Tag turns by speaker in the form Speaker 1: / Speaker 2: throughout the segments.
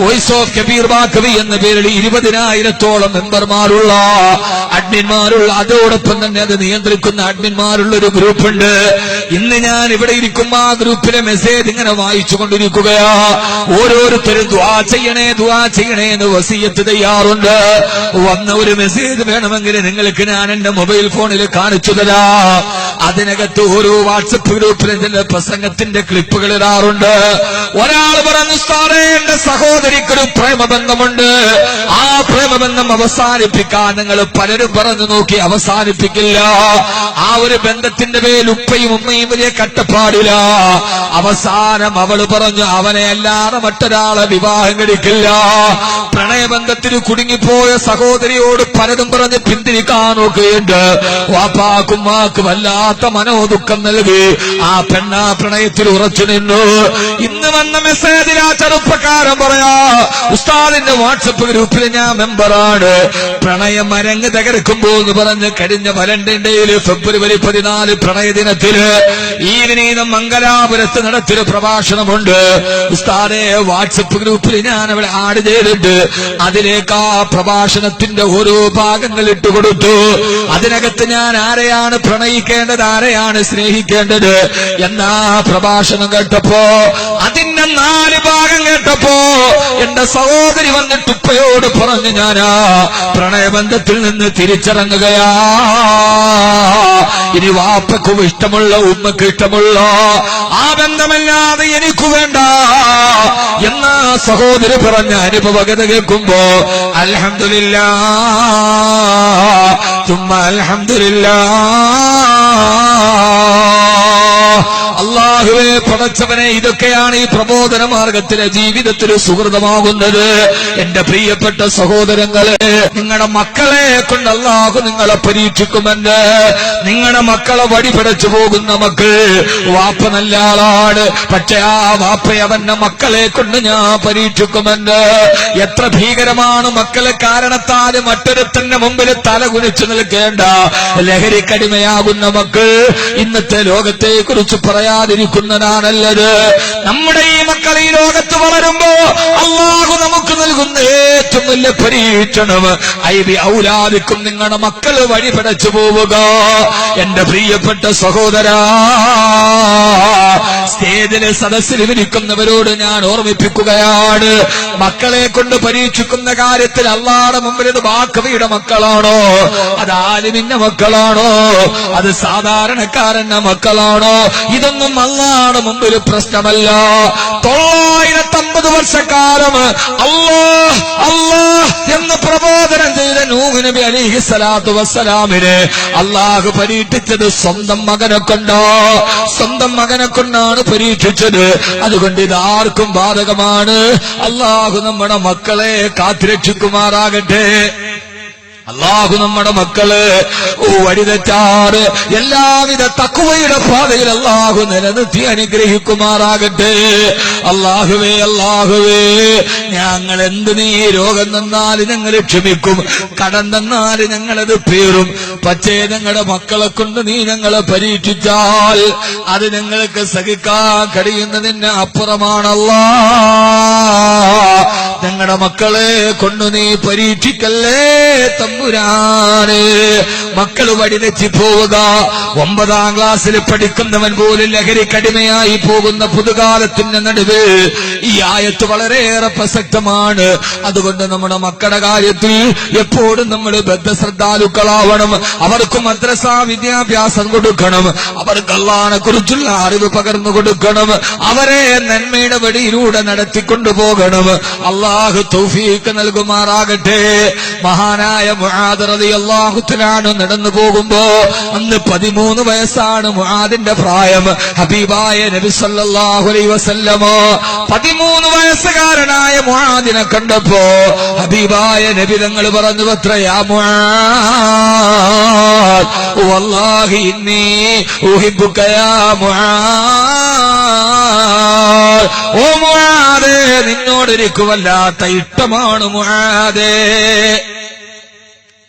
Speaker 1: Voice of Kabir Baqavi എന്ന പേരിൽ ഇരുപതിനായിരത്തോളം മെമ്പർമാരുള്ള അഡ്മിന്മാരുള്ള അതോടൊപ്പം തന്നെ അത് നിയന്ത്രിക്കുന്ന അഡ്മിന്മാരുള്ള ഒരു ഗ്രൂപ്പുണ്ട്. ഇന്ന് ഞാൻ ഇവിടെ ഇരിക്കുമ്പോ ആ ഗ്രൂപ്പിലെ മെസ്സേജ് ഇങ്ങനെ വായിച്ചു കൊണ്ടിരിക്കുകയാ ഓരോരുത്തരും ദ്വാ ചെയ്യണേ ദ്വാ ചെയ്യണേ എന്ന് വസീയത്ത് തയ്യാറുണ്ട്. വന്ന ഒരു മെസ്സേജ് വേണമെങ്കിൽ നിങ്ങൾക്ക് ഞാൻ എന്റെ മൊബൈൽ ഫോണിൽ കാണിച്ചു തരാ. അതിനകത്ത് ഓരോ വാട്സപ്പ് ഗ്രൂപ്പിൽ ചില പ്രസംഗത്തിന്റെ ക്ലിപ്പുകൾ ഇടാറുണ്ട്. ഒരാൾ പറഞ്ഞു സാറേ എന്റെ സഹോദരിക്കൊരു പ്രേമബന്ധമുണ്ട്. ആ പ്രേമബന്ധം അവസാനിപ്പിക്കാൻ നിങ്ങൾ പലരും പറഞ്ഞു നോക്കി അവസാനിപ്പിക്കില്ല. ആ ഒരു ബന്ധത്തിന്റെ പേരിൽ ഉപ്പയും ഉമ്മയും വലിയ കട്ടപ്പാടില്ല. അവസാനം അവൾ പറഞ്ഞു അവനെ അല്ലാതെ മറ്റൊരാളെ വിവാഹം കഴിക്കില്ല. പ്രണയബന്ധത്തിന് കുടുങ്ങിപ്പോയ സഹോദരിയോട് പലരും പറഞ്ഞ് പിന്തിരിക്കാൻ നോക്കുകയുണ്ട്. വാപ്പാക്കുമ്മാക്ക് വല്ലാത്ത മനോദുഃഖം നൽകി. ആ പെണ്ണ പ്രണയത്തിൽ ഉറച്ചു നിന്നു. ഇന്ന് വന്ന മെസ്സേജിൽ ആ ചെറുപ്പക്കാരൻ പറയാ ഉസ്താദിന്റെ വാട്സപ്പ് ഗ്രൂപ്പിൽ ഞാൻ മെമ്പറാണ് പ്രണയം അരങ്ങ് തകർക്കുമ്പോ എന്ന് പറഞ്ഞ് കഴിഞ്ഞ വലണ്ടേയിൽ ഫെബ്രുവരി പതിനാല് പ്രണയ ഈ വിനീതം മംഗലാപുരത്ത് നടത്തിയൊരു പ്രഭാഷണമുണ്ട്. ഉസ്താദെ വാട്സപ്പ് ഗ്രൂപ്പിൽ ഞാൻ അവിടെ ആഡ് ചെയ്തിട്ട് അതിലേക്ക് ആ പ്രഭാഷണത്തിന്റെ ഓരോ ഭാഗങ്ങൾ ഇട്ടുകൊടുത്തു. അതിനകത്ത് ഞാൻ ആരെയാണ് പ്രണയിക്കേണ്ടത് ആരെയാണ് സ്നേഹിക്കേണ്ടത്? എന്നാ പ്രഭാഷണം കേട്ടപ്പോ അതിന്റെ നാല് ഭാഗം കേട്ടപ്പോ എന്റെ സഹോദരി വന്നിട്ട് ഉപ്പയോട് പറഞ്ഞു ഞാനാ പ്രണയബന്ധത്തിൽ നിന്ന് തിരിച്ചിറങ്ങുകയാ. ഇനി വാപ്പക്കും ഇഷ്ടമുള്ള ഉമ്മക്ക് ഇഷ്ടമുള്ള ആ ബന്ധമല്ലാതെ എനിക്കു വേണ്ട. എന്ന സഹോദരി പറഞ്ഞ അനുഭവകത കേൾക്കുമ്പോ അലഹമില്ല ചുമ്മാ അൽഹമില്ല പടച്ചവനെ ഇതൊക്കെയാണ് ഈ പ്രബോധന മാർഗത്തിലെ ജീവിതത്തിൽ സുഹൃതമാകുന്നത്. എന്റെ പ്രിയപ്പെട്ട സഹോദരങ്ങളെ നിങ്ങളുടെ മക്കളെ കൊണ്ട് നിങ്ങളെ പരീക്ഷിക്കുമെന്ന്. നിങ്ങളുടെ മക്കളെ വടി പിടച്ചു പോകുന്ന മക്കൾ വാപ്പ നല്ല ആളാണ്. പക്ഷെ ആ വാപ്പയെ അവന്റെ മക്കളെ കൊണ്ട് ഞാൻ പരീക്ഷിക്കുമെന്ന്. എത്ര ഭീകരമാണ് മക്കളെ കാരണത്താൽ മറ്റൊരുത്തന്റെ മുമ്പിൽ തല കുനിച്ചു നിൽക്കേണ്ട ലഹരിക്കടിമയാകുന്ന മക്കൾ ഇന്നത്തെ ലോകത്തെ കുറിച്ച് പറയാതിരിക്കുന്നതാണല്ലത് നമ്മുടെ ഈ മക്കൾ ഈ ലോകത്ത് വളരുമ്പോ അള്ളാഹു നമുക്ക് നൽകുന്ന ഏറ്റവും നല്ല പരീക്ഷണം ഐവി ഔലാദിക്കും നിങ്ങളുടെ മക്കൾ വഴി പിടച്ചു പോവുക. എന്റെ പ്രിയപ്പെട്ട സഹോദരാ സ്റ്റേജിലെ സദസ്സിൽ വിരിക്കുന്നവരോട് ഞാൻ ഓർമ്മിപ്പിക്കുകയാണ്. മക്കളെ കൊണ്ട് പരീക്ഷിക്കുന്ന കാര്യത്തിൽ അള്ളാടെ മുമ്പിൽ ഇത് വാക്കവിയുടെ മക്കളാണോ? അത് ആലിമിന്റെ മക്കളാണോ? അത് സാധാരണക്കാരന്റെ മക്കളാണോ? ഇതൊന്നും അള്ളാടെ മുമ്പിൽ പ്രശ്നമല്ല. തൊള്ളായിരത്തമ്പത് വർഷക്കാലം അള്ളാ അള്ളാ എന്ന് പ്രബോധനം ചെയ്ത നൂഹ് നബി അലിഹി സ്വലാത്തു വസ്സലാമിന് അള്ളാഹു പരീക്ഷിച്ചത് സ്വന്തം മകനെ കൊണ്ടോ. സ്വന്തം മകനെ കൊണ്ടാണ് പരീക്ഷിച്ചത്. അതുകൊണ്ട് ഇത് ആർക്കും ബാധകമാണ്. അള്ളാഹു നമ്മുടെ മക്കളെ കാത്തുരക്ഷിക്കുമാറാകട്ടെ. അള്ളാഹു നമ്മുടെ മക്കൾ ഓ വഴിതെറ്റാറ് എല്ലാവിധ തക്കുവയുടെ പാതയിൽ അള്ളാഹു നിലനിർത്തി അനുഗ്രഹിക്കുമാറാകട്ടെ. അള്ളാഹുവേ അള്ളാഹുവേ ഞങ്ങൾ എന്ത് നീ രോഗം തന്നാൽ ഞങ്ങൾ ക്ഷമിക്കും. കടം തന്നാൽ ഞങ്ങളത് പേറും. പക്ഷേ ഞങ്ങളുടെ മക്കളെ കൊണ്ട് നീ ഞങ്ങളെ പരീക്ഷിച്ചാൽ അത് ഞങ്ങൾക്ക് സഹിക്കാൻ കഴിയുന്നതിന് അപ്പുറമാണല്ലാ. ഞങ്ങളുടെ മക്കളെ കൊണ്ടു നീ പരീക്ഷിക്കല്ലേ തമ്പുരാന്? മക്കൾ വഴിതെറ്റി പോവുക. ഒമ്പതാം ക്ലാസ്സിൽ പഠിക്കുന്നവൻ പോലും ലഹരി ലഹരിക്കടിമയായി പോകുന്ന പുതുകാലത്തിന്റെ നടുവ് ഈ ആയത്ത് വളരെയേറെ പ്രസക്തമാണ്. അതുകൊണ്ട് നമ്മുടെ മക്കളുടെ കാര്യത്തിൽ എപ്പോഴും നമ്മൾ ബദ്ധശ്രദ്ധാലുക്കളാവണം. അവർക്ക് മദ്രസ വിദ്യാഭ്യാസം കൊടുക്കണം. അവർക്ക് അള്ളാനെ കുറിച്ചുള്ള അറിവ് പകർന്നു കൊടുക്കണം. അവരെ നന്മയുടെ വഴിയിലൂടെ നടത്തിക്കൊണ്ടു പോകണം. അള്ളാഹു തൗഫീക്ക് നൽകുമാറാകട്ടെ. മഹാനായ മുഹാദറതി അള്ളാഹുത്തിലാണ് നടന്നു പോകുമ്പോ അന്ന് പതിമൂന്ന് വയസ്സാണ് മുഹാദിന്റെ പ്രായം. ഹബീബായ നബി സല്ലല്ലാഹു അലൈഹി വസല്ലമോ പതിമൂന്ന് വയസ്സുകാരനായ മുഹാദിനെ കണ്ടപ്പോ ഹബീബായ നബി തങ്ങൾ പറഞ്ഞു പത്രയാ ഇന്നി ഓ മുആദേ. നിന്നോട് എനിക്ക് വല്ലാത്ത ഇഷ്ടമാണ് മുആദേ.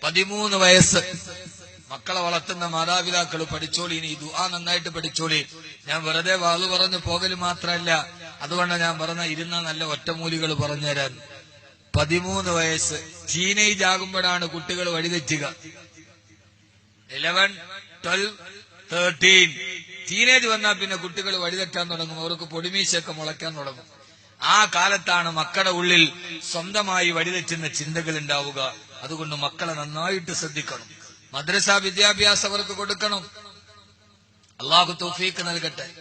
Speaker 1: പതിമൂന്ന് വയസ്സ്. മക്കളെ വളർത്തുന്ന മാതാപിതാക്കൾ പഠിച്ചോളി ഇനി ദുആ നന്നായിട്ട് പഠിച്ചോളി. ഞാൻ വെറുതെ വാൾ പറഞ്ഞു പോകൽ മാത്രമല്ല അതുകൊണ്ട് ഞാൻ പറഞ്ഞ ഇരുന്ന നല്ല ഒറ്റമൂലികൾ പറഞ്ഞുതരാൻ. പതിമൂന്ന് വയസ്സ് ടീനേജ് ആകുമ്പോഴാണ് കുട്ടികൾ വഴിതെറ്റുക. ഇലവൻ ട്വൽവ് തേർട്ടീൻ ടീനേജ് വന്നാൽ പിന്നെ കുട്ടികൾ വഴിതെറ്റാൻ തുടങ്ങും അവർക്ക് പൊടിമീശയൊക്കെ മുളയ്ക്കാൻ തുടങ്ങും. ആ കാലത്താണ് മക്കളുടെ ഉള്ളിൽ സ്വന്തമായി വഴിതെറ്റുന്ന ചിന്തകൾ ഉണ്ടാവുക. അതുകൊണ്ട് മക്കളെ നന്നായിട്ട് ശ്രദ്ധിക്കണം. മദ്രസ വിദ്യാഭ്യാസം അവർക്ക് കൊടുക്കണം. അള്ളാഹു തോഫീക്ക് നൽകട്ടെ.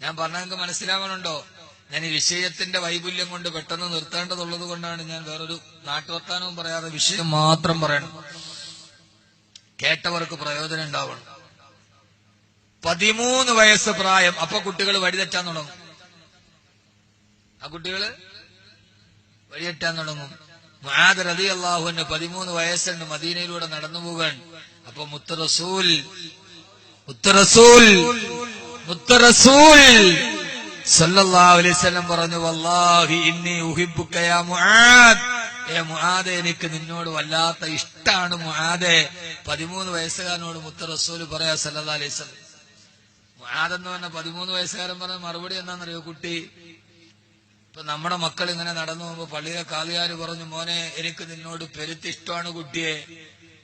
Speaker 1: ഞാൻ പറഞ്ഞ മനസ്സിലാവണുണ്ടോ? ഞാൻ ഈ വിഷയത്തിന്റെ വൈപുല്യം കൊണ്ട് പെട്ടെന്ന് നിർത്തേണ്ടതുള്ളത് കൊണ്ടാണ് ഞാൻ വേറൊരു നാട്ടുവർത്താനവും പറയാതെ വിഷയം മാത്രം പറയണം. കേട്ടവർക്ക് പ്രയോജനം ഉണ്ടാവണം. പതിമൂന്ന് വയസ്സ് പ്രായം. അപ്പൊ കുട്ടികൾ വഴിതെറ്റാൻ തുടങ്ങും. ആ കുട്ടികൾ വഴിതെറ്റാൻ തുടങ്ങും. അള്ളാഹുവിന് പതിമൂന്ന് വയസ്സുണ്ട് മദീനയിലൂടെ നടന്നു പോകാൻ. അപ്പൊ മുത്തറസൂൽ മുത്തറസൂൽ മുത്തറസൂൽ. പറഞ്ഞു വല്ലാഹി ഇന്നി എനിക്ക് നിന്നോട് വല്ലാത്ത ഇഷ്ടാണ് മുഹാദെ പതിമൂന്ന് വയസ്സുകാരനോട് മുത്തറസൂൽ പറയാ സല്ലാ അലൈസ് മുഹാദ് എന്ന് പറഞ്ഞ പതിമൂന്ന് വയസ്സുകാരൻ പറഞ്ഞ മറുപടി എന്താണെന്നറിയോ കുട്ടി? ഇപ്പൊ നമ്മുടെ മക്കൾ ഇങ്ങനെ നടന്നു പോകുമ്പോ പള്ളിയിലെ കാലുകാര് പറഞ്ഞു മോനെ എനിക്ക് നിന്നോട് പെരുത്തിഷ്ടമാണ് കുട്ടിയെ.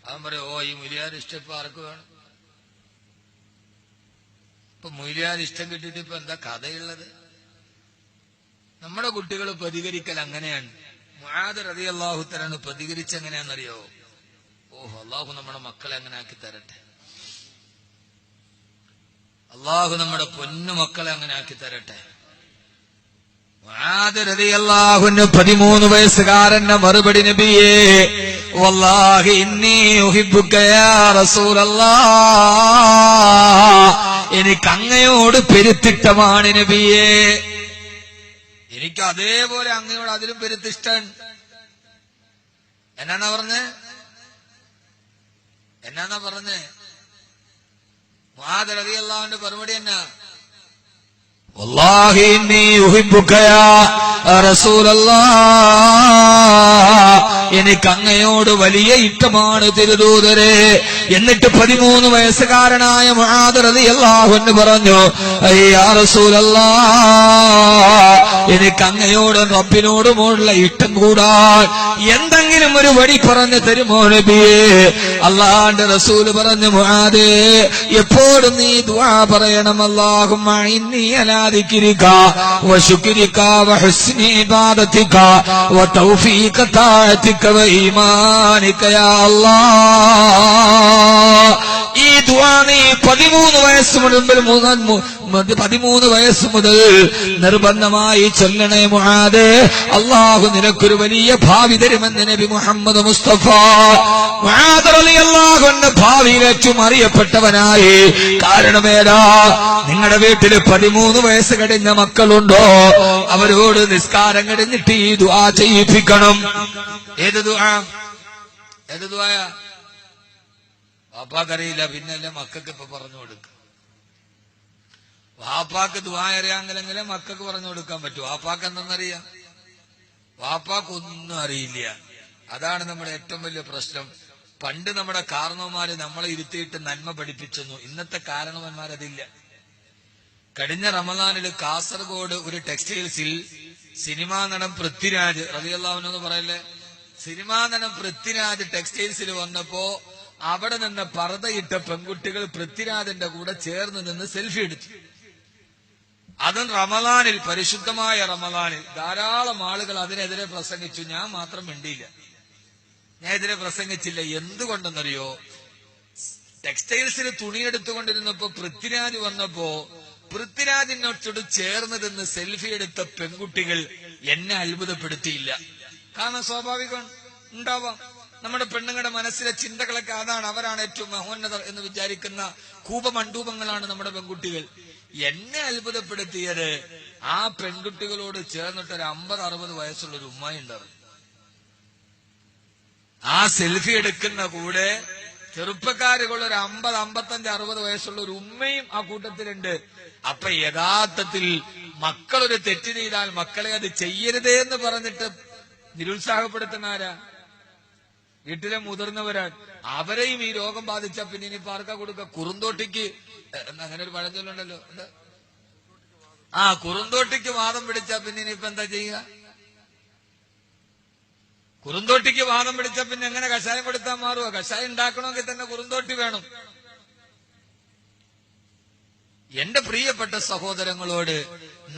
Speaker 1: അവൻ പറയും ഓ ഈ മുലിയാർ ഇഷ്ടം ഇപ്പൊ ആർക്ക് വേണം? ഇപ്പൊ മുലിയാർ ഇഷ്ടം കിട്ടിയിട്ട് ഇപ്പൊ എന്താ കഥയുള്ളത്? നമ്മുടെ കുട്ടികൾ പ്രതികരിക്കൽ അങ്ങനെയാണ്. മുആദ് റതി അള്ളാഹുത്തരാണ് പ്രതികരിച്ചെങ്ങനെയാണെന്നറിയോ? ഓഹ് അള്ളാഹു നമ്മുടെ മക്കളെ അങ്ങനെ ആക്കി തരട്ടെ. അള്ളാഹു നമ്മുടെ പൊന്നു മക്കളെ അങ്ങനെ ആക്കി തരട്ടെ. റളിയല്ലാഹുവിന് പതിമൂന്ന് വയസ്സുകാരന്റെ മറുപടി നബിയേ വല്ലാഹി റസൂലല്ലാഹ്. എനിക്ക് അങ്ങയോട് പെരുത്തിട്ടമാണ് നബിയേ. എനിക്ക് അതേപോലെ അങ്ങയോട് അതിലും പെരുത്തിഷ്ടൻ. എന്നാന്നാ പറഞ്ഞ്? എന്നാന്നാ പറഞ്ഞ്? മുആദ് റളിയല്ലാഹുവിന്റെ മറുപടി എന്നാ? والله إني أحبك يا رسول الله എനിക്ക് അങ്ങയോട് വലിയ ഇഷ്ടമാണ് തിരുദൂതരെ. എന്നിട്ട് പതിമൂന്ന് വയസ്സുകാരനായ മഹാദറതി അള്ളാഹുന്ന് പറഞ്ഞു അയ്യാറസൂലല്ലാ എനിക്ക് അങ്ങയോട് റബ്ബിനോടുമുള്ള ഇഷ്ടം കൂടാൻ എന്തെങ്കിലും ഒരു വഴി പറഞ്ഞു തരുമോ നബിയേ? അള്ളാന്റെ റസൂൽ പറഞ്ഞു മുഹാദേ എപ്പോഴും നീ ദുആ പറയണം. അല്ലാഹുമ്മ അലാദിക്കിരിക്ക വശുക്കിരിക്ക വഹുസ്നി ഇബാദത്തിക്ക വതൗഫീഖ താഴത്തിക്ക بنورك وإيمانك يا الله പതിമൂന്ന് വയസ്സ് മുതൽ പതിമൂന്ന് വയസ്സ് മുതൽ നിർബന്ധമായി ചൊല്ലണേ മുഹാദേ. അള്ളാഹു നിനക്കൊരു വലിയ ഭാവി തരുമെന്ന് നബി മുഹമ്മദ് മുസ്തഫ. അൻഹു ഭാവിയിൽ അറിയപ്പെട്ടവനായി. കാരണമേതാ നിങ്ങളുടെ വീട്ടിൽ പതിമൂന്ന് വയസ്സ് കഴിഞ്ഞ മക്കളുണ്ടോ? അവരോട് നിസ്കാരം കഴിഞ്ഞിട്ട് ഈ ദുആ ചെയ്യിപ്പിക്കണം. ഏത് ദുആ? ഏത് ദുആ വാപ്പാക്കറിയില്ല പിന്നല്ലേ മക്കൾക്ക് ഇപ്പൊ പറഞ്ഞു കൊടുക്കുക വാപ്പാക്ക് ദുആ അറിയാമെങ്കിലെങ്കിലേ മക്കൾക്ക് പറഞ്ഞു കൊടുക്കാൻ പറ്റൂ. വാപ്പാക്ക് എന്തെന്നറിയാം? വാപ്പാക്കൊന്നും അറിയില്ല. അതാണ് നമ്മുടെ ഏറ്റവും വലിയ പ്രശ്നം. പണ്ട് നമ്മുടെ കാരണവന്മാര് നമ്മളെ ഇരുത്തിയിട്ട് നന്മ പഠിപ്പിച്ചെന്നു. ഇന്നത്തെ കാരണവന്മാരതില്ല. കഴിഞ്ഞ റമദാനിൽ കാസർഗോഡ് ഒരു ടെക്സ്റ്റൈൽസിൽ സിനിമാ നടൻ പൃഥ്വിരാജ് റതിയല്ലാവനെന്ന് പറയല്ലേ? സിനിമാ നടൻ പൃഥ്വിരാജ് ടെക്സ്റ്റൈൽസിൽ വന്നപ്പോ അവിടെ നിന്ന് പറതയിട്ട പെൺകുട്ടികൾ പൃഥ്വിരാജന്റെ കൂടെ ചേർന്ന് നിന്ന് സെൽഫി എടുത്തു. അതും റമദാനിൽ പരിശുദ്ധമായ റമദാനിൽ. ധാരാളം ആളുകൾ അതിനെതിരെ പ്രസംഗിച്ചു. ഞാൻ മാത്രം മിണ്ടിയില്ല. ഞാൻ എതിരെ പ്രസംഗിച്ചില്ല. എന്തുകൊണ്ടെന്നറിയോ? ടെക്സ്റ്റൈൽസിൽ തുണിയെടുത്തുകൊണ്ടിരുന്നപ്പോ പൃഥ്വിരാജ് വന്നപ്പോ പൃഥ്വിരാജിനോട് നിന്ന് സെൽഫി എടുത്ത പെൺകുട്ടികൾ എന്നെ അത്ഭുതപ്പെടുത്തിയില്ല. കാരണം സ്വാഭാവികം ഉണ്ടാവാം. നമ്മുടെ പെണ്ണുങ്ങളുടെ മനസ്സിലെ ചിന്തകളൊക്കെ അതാണ് അവരാണ് ഏറ്റവും മഹോന്നതർ എന്ന് വിചാരിക്കുന്ന കൂപമണ്ഡൂപങ്ങളാണ് നമ്മുടെ പെൺകുട്ടികൾ. എന്നെ അത്ഭുതപ്പെടുത്തിയത് ആ പെൺകുട്ടികളോട് ചേർന്നിട്ട് ഒരു അമ്പത് അറുപത് വയസ്സുള്ള ഒരു ഉമ്മായി ഉണ്ടായിരുന്നു. ആ സെൽഫി എടുക്കുന്ന കൂടെ ചെറുപ്പക്കാരുകൾ ഒരു അമ്പത് അമ്പത്തഞ്ച് അറുപത് വയസ്സുള്ള ഒരു ഉമ്മയും ആ കൂട്ടത്തിലുണ്ട്. അപ്പൊ യഥാർത്ഥത്തിൽ മക്കളൊരു തെറ്റ് ചെയ്താൽ മക്കളെ അത് ചെയ്യരുതേ എന്ന് പറഞ്ഞിട്ട് നിരുത്സാഹപ്പെടുത്തുന്ന ആരാ? വീട്ടിലെ മുതിർന്നവരാണ്. അവരെയും ഈ രോഗം ബാധിച്ച പിന്നെ ഇനി പാർക്ക കൊടുക്ക? കുറുന്തോട്ടിക്ക്. അങ്ങനെ ഒരു പഴഞ്ചൊല്ലുണ്ടല്ലോ ആ കുറുന്തോട്ടിക്ക് വാദം പിടിച്ച പിന്നെ ഇനിയിപ്പോ എന്താ ചെയ്യുക? കുറുന്തോട്ടിക്ക് വാദം പിടിച്ച പിന്നെ എങ്ങനെ കഷായം കൊടുത്താൽ മാറുക? കഷായം ഉണ്ടാക്കണമെങ്കിൽ തന്നെ കുറുന്തോട്ടി വേണം. എന്റെ പ്രിയപ്പെട്ട സഹോദരങ്ങളോട്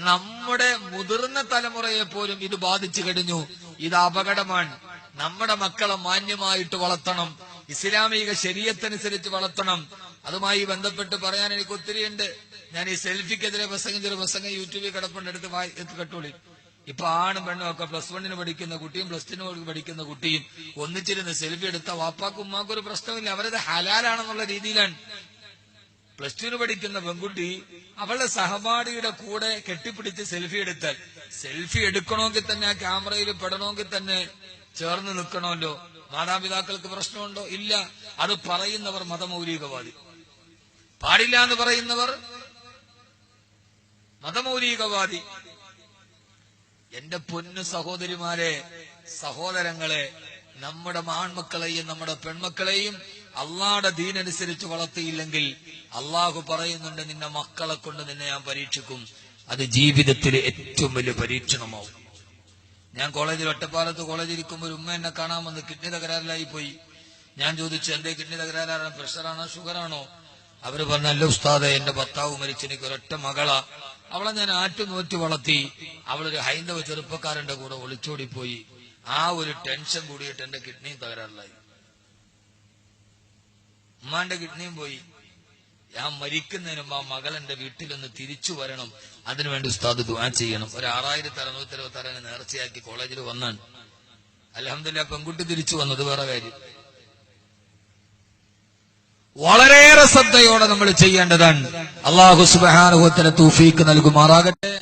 Speaker 1: നമ്മുടെ മുതിർന്ന തലമുറയെ പോലും ഇത് ബാധിച്ചു കഴിഞ്ഞു. ഇത് അപകടമാണ്. നമ്മുടെ മക്കളെ മാന്യമായിട്ട് വളർത്തണം. ഇസ്ലാമിക ശരീരത്തനുസരിച്ച് വളർത്തണം. അതുമായി ബന്ധപ്പെട്ട് പറയാൻ എനിക്ക് ഒത്തിരിയുണ്ട്. ഞാൻ ഈ സെൽഫിക്കെതിരെ പ്രസംഗം ചെറിയ പ്രസംഗം യൂട്യൂബിൽ കിടപ്പുണ്ട്. എടുത്ത് വായി എടുത്ത് കെട്ടോളി. ഇപ്പൊ ആണും പെണ്ണും ഒക്കെ പ്ലസ് വണ്ണിന് പഠിക്കുന്ന കുട്ടിയും പ്ലസ് ടുവിന് പഠിക്കുന്ന കുട്ടിയും ഒന്നിച്ചിരുന്ന് സെൽഫി എടുത്ത വാപ്പാക്കും ഉമ്മാക്കും ഒരു പ്രശ്നമില്ല അവരത് ഹലാലാണെന്നുള്ള രീതിയിലാണ്. പ്ലസ് ടുവിന് പഠിക്കുന്ന പെൺകുട്ടി അവളുടെ സഹപാഠിയുടെ കൂടെ കെട്ടിപ്പിടിച്ച് സെൽഫി എടുത്താൽ. സെൽഫി എടുക്കണമെങ്കിൽ തന്നെ ആ ക്യാമറയിൽ പെടണമെങ്കിൽ തന്നെ ചേർന്ന് നിൽക്കണമല്ലോ. മാതാപിതാക്കൾക്ക് പ്രശ്നമുണ്ടോ? ഇല്ല. അത് പറയുന്നവർ മതമൗലികവാദി. പാടില്ല എന്ന് പറയുന്നവർ മതമൗലികവാദി. എന്റെ പൊന്നു സഹോദരിമാരെ സഹോദരങ്ങളെ നമ്മുടെ ആൺമക്കളെയും നമ്മുടെ പെൺമക്കളെയും അള്ളാടെ ദീനനുസരിച്ച് വളർത്തിയില്ലെങ്കിൽ അള്ളാഹു പറയുന്നുണ്ട് നിന്റെ മക്കളെ കൊണ്ട് നിന്നെ ഞാൻ പരീക്ഷിക്കും. അത് ജീവിതത്തിലെ ഏറ്റവും വലിയ പരീക്ഷണമാവും. ഞാൻ കോളേജിൽ ഒറ്റപ്പാലത്ത് കോളേജിൽ ഇരിക്കുമ്പോൾ ഉമ്മ എന്നെ കാണാൻ വന്ന് കിഡ്നി തകരാറിലായി പോയി. ഞാൻ ചോദിച്ചു എന്റെ കിഡ്നി തകരാറാണ്? പ്രഷറാണോ? ഷുഗറാണോ? അവർ പറഞ്ഞ അല്ല ഉസ്താദെ എന്റെ ഭർത്താവ് മരിച്ചു എനിക്ക് ഒരൊറ്റ മകളാ. അവളെ ഞാൻ ആറ്റു നോറ്റ് വളർത്തി. അവളൊരു ഹൈന്ദവ ചെറുപ്പക്കാരന്റെ കൂടെ ഒളിച്ചോടിപ്പോയി. ആ ഒരു ടെൻഷൻ കൂടിയിട്ട് എന്റെ കിഡ്നിയും തകരാറിലായി. ഉമ്മാന്റെ കിഡ്നിയും പോയി. ഞാൻ മരിക്കുന്നതിന് മുമ്പ് ആ മകൾ എന്റെ വീട്ടിലൊന്ന് തിരിച്ചു വരണം. അതിനുവേണ്ടി ഉസ്താദ് ദുആ ചെയ്യണം. ഒരു ആറായിരത്തി അറുന്നൂറ്റി അറുപത്തി നേർച്ചയാക്കി കോളേജിൽ വന്നാണ്. അലഹമില്ല പെൺകുട്ടി തിരിച്ചു വന്നത് വേറെ കാര്യം. വളരെയേറെ ശ്രദ്ധയോടെ നമ്മൾ ചെയ്യേണ്ടതാണ്. അള്ളാഹു സുബാനുഭവത്തിന് തൂഫീക്ക് നൽകുമാറാകട്ടെ.